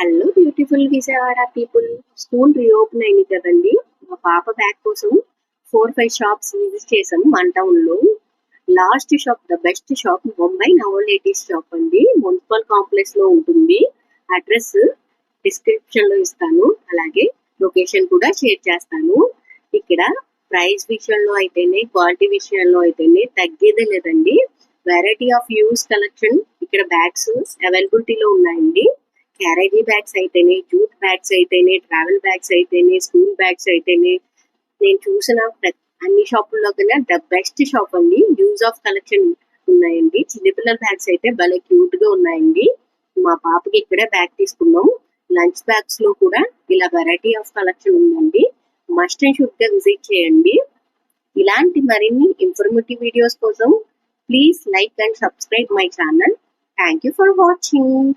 Hello beautiful Vijayawada people school reopen అయింది కదండి. మా పాప బ్యాగ్ కోసం ఫోర్ ఫైవ్ షాప్స్ విజిట్ చేసాం మన టౌన్లో. Last shop the best shop Mumbai novelties shop అండి. మున్సిపల్ కాంప్లెక్స్లో ఉంటుంది. అడ్రస్ డిస్క్రిప్షన్లో ఇస్తాను. అలాగే లొకేషన్ కూడా షేర్ చేస్తాను. ఇక్కడ ప్రైస్ విషయంలో అయితేనే క్వాలిటీ విషయంలో అయితేనే తగ్గేదే లేదండి. వెరైటీ ఆఫ్ యూస్ కలెక్షన్ ఇక్కడ బ్యాగ్స్ అవైలబిలిటీలో ఉన్నాయండి. క్యారేజీ బ్యాగ్స్ అయితేనే జూట్ బ్యాగ్స్ అయితేనే ట్రావెల్ బ్యాగ్స్ అయితేనే స్కూల్ బ్యాగ్స్ అయితేనే నేను చూసిన ప్రతి- అన్ని షాపుల్లో కన్నా ద బెస్ట్ షాప్ అండి. యూజ్ ఆఫ్ కలెక్షన్ ఉన్నాయండి. చిన్నపిల్లల బ్యాగ్స్ అయితే భలే క్యూట్గా ఉన్నాయండి. మా పాపకి ఇక్కడే బ్యాగ్ తీసుకున్నాం. లంచ్ బ్యాగ్స్లో కూడా ఇలా వెరైటీ ఆఫ్ కలెక్షన్ ఉందండి. మస్ట్ అండ్ షుడ్గా విజిట్ చేయండి. ఇలాంటి మరిన్ని ఇన్ఫర్మేటివ్ వీడియోస్ కోసం please like and subscribe my channel thank you for watching